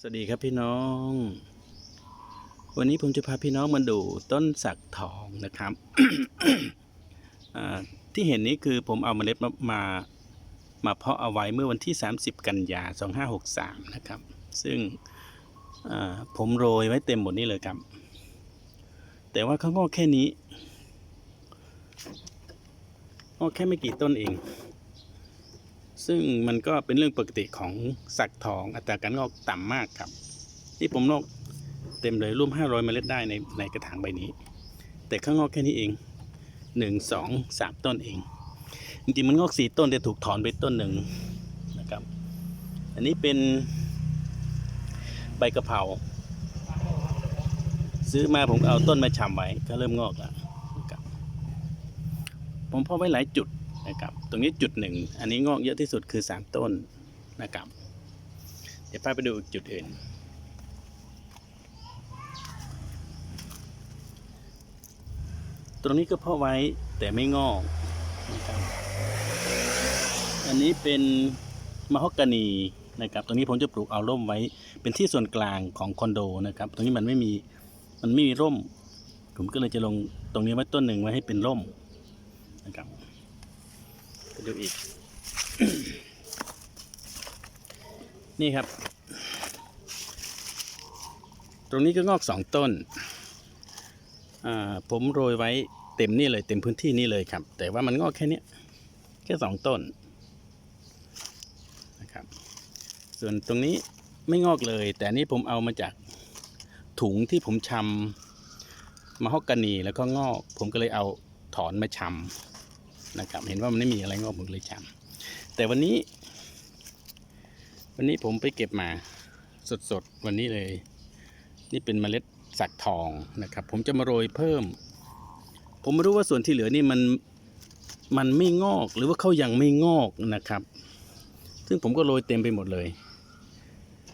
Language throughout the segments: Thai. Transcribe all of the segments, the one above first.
สวัสดีครับพี่น้อง วันนี้ผมจะพาพี่น้องมาดูต้นสักทองนะครับที่เห็นนี้คือผมเอาเมล็ดมามามาเพาะเอาไว้เมื่อวันที่ 30 กันยา 2563 นะครับ ซึ่งผมโรยไว้เต็มหมดนี่เลยครับ แต่ว่าเขางอกแค่นี้งอกแค่ไม่กี่ต้นเอง ซึ่งมันก็เป็นเรื่องปกติของสักทองอัตราการงอกต่ำมากครับที่ผมงอกเต็มเลยร่วม 500 เมล็ดได้ในในกระถางใบนี้ แต่ข้างงอกแค่นี้เอง 1 2 3 ต้นเอง จริงๆมันงอกสี่ต้นแต่ถูกถอนไปต้นหนึ่งนะครับ อันนี้เป็นใบกะเพราซื้อมาผมเอาต้นมาชำไว้ก็เริ่มงอกแล้วครับผมพาะไว้หลายจุด นะครับ ตรงนี้จุดหนึ่ง อันนี้งอกเยอะที่สุดคือ 3 ต้นนะครับ เดี๋ยวพาไปดูอีกจุดอื่น ตรงนี้ก็เพาะไว้แต่ไม่งอกนะครับอันนี้เป็นมะฮอกกานีนะครับ ตรงนี้ผมจะปลูกเอาร่มไว้ เป็นที่ส่วนกลางของคอนโดนะครับ ตรงนี้มันไม่มีมันไม่มีร่ม ผมก็เลยจะลงตรงนี้ไว้ต้นหนึ่งไว้ให้เป็นร่มนะครับ ดูอีก นี่ครับ ตรงนี้ก็งอกสองต้น ผมโรยไว้เต็มนี่เลยเต็มพื้นที่นี่เลยครับ แต่ว่ามันงอกแค่เนี้ยแค่สองต้นนะครับ ส่วนตรงนี้ไม่งอกเลย แต่นนี้ผมเอามาจากถุงที่ผมชำมาฮอกกานีแล้วก็งอก ผมก็เลยเอาถอนมาชำ นะครับ เห็นว่ามันไม่มีอะไรงอกผมเลยจำแต่วันนี้ วันนี้ผมไปเก็บมาสดๆ วันนี้เลย นี่เป็นเมล็ดสักทองนะครับ ผมจะมาโรยเพิ่ม ผมไม่รู้ว่าส่วนที่เหลือนี่มันมันไม่งอกหรือว่าเขายังไม่งอกนะครับ ซึ่งผมก็โรยเต็มไปหมดเลย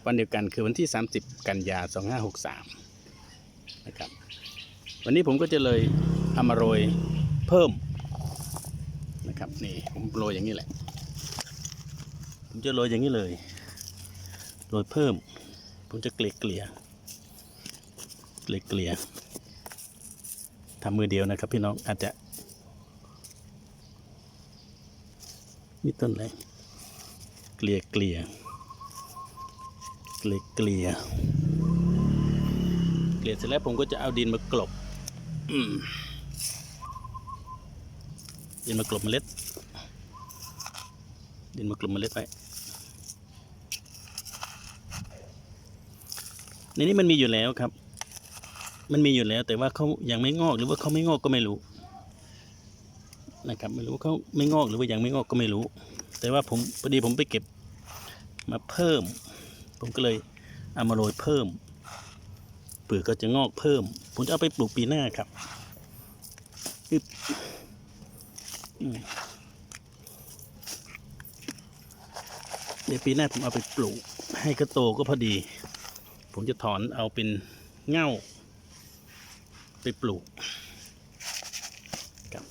วันเดียวกันคือวันที่ 30 กันยา 2563 นะครับ วันนี้ผมก็จะเลยเอามาโรยเพิ่ม นะครับนี่ผมโรยอย่างนี้แหละ ผมจะโรยอย่างนี้เลยโรยเพิ่ม ผมจะเกลี่ยเกลี่ยเกลี่ยเกลี่ยทำมือเดียวนะครับ พี่น้องอาจจะนี่ต้นอะไรเกลี่ยเกลี่ยเกลี่ยเกลี่ยเกลี่ยเสร็จแล้วผมก็จะเอาดินมากลบอืม ดินมากลบเมล็ด ดินมากลบเมล็ดไว้ในนี้มันมีอยู่แล้วครับ มันมีอยู่แล้วแต่ว่าเขายังไม่งอกหรือว่าเขาไม่งอกก็ไม่รู้ นะครับ ไม่รู้ว่าเขาไม่งอกหรือว่ายังไม่งอกก็ไม่รู้ แต่ว่าผมพอดีผมไปเก็บมาเพิ่ม ผมก็เลยเอามาโรยเพิ่มเปลือกก็จะงอกเพิ่ม ผมจะเอาไปปลูกปีหน้าครับอึ๊บ เดี๋ยวปีหน้าผมเอาไปปลูก ให้ก็โตก็พอดี ผมจะถอนเอาเป็นเง่า ไปปลูกครับ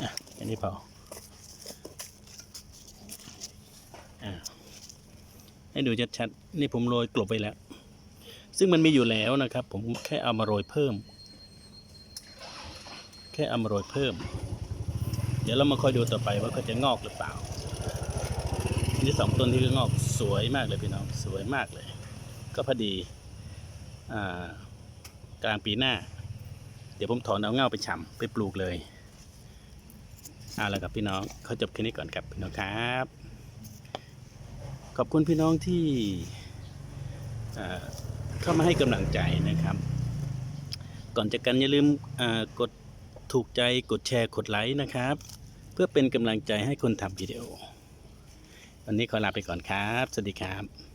อะอันนี้พออะให้ดูชัดๆนี่ผมโรยกลบไปแล้ว ซึ่งมันมีอยู่แล้วนะครับ ผมแค่เอามาโรยเพิ่ม แค่เอามาโรยเพิ่ม เดี๋ยวเรามาคอยดูต่อไปว่าเขาจะงอกหรือเปล่า นี่สองต้นที่ก็งอกสวยมากเลยพี่น้อง สวยมากเลย ก็พอดีอกลางปีหน้า เดี๋ยวผมถอนเอาเง่าไปฉ่ำไปปลูกเลยเอาละครับพี่น้องเขาจบแค่นี้ก่อนครับพี่น้องครับ ขอบคุณพี่น้องที่เข้ามาให้กำลังใจนะครับ ก่อนจากกันอย่าลืมกด ถูกใจกดแชร์กดไลค์นะครับ เพื่อเป็นกำลังใจให้คนทำวิดีโอ วันนี้ขอลาไปก่อนครับ สวัสดีครับ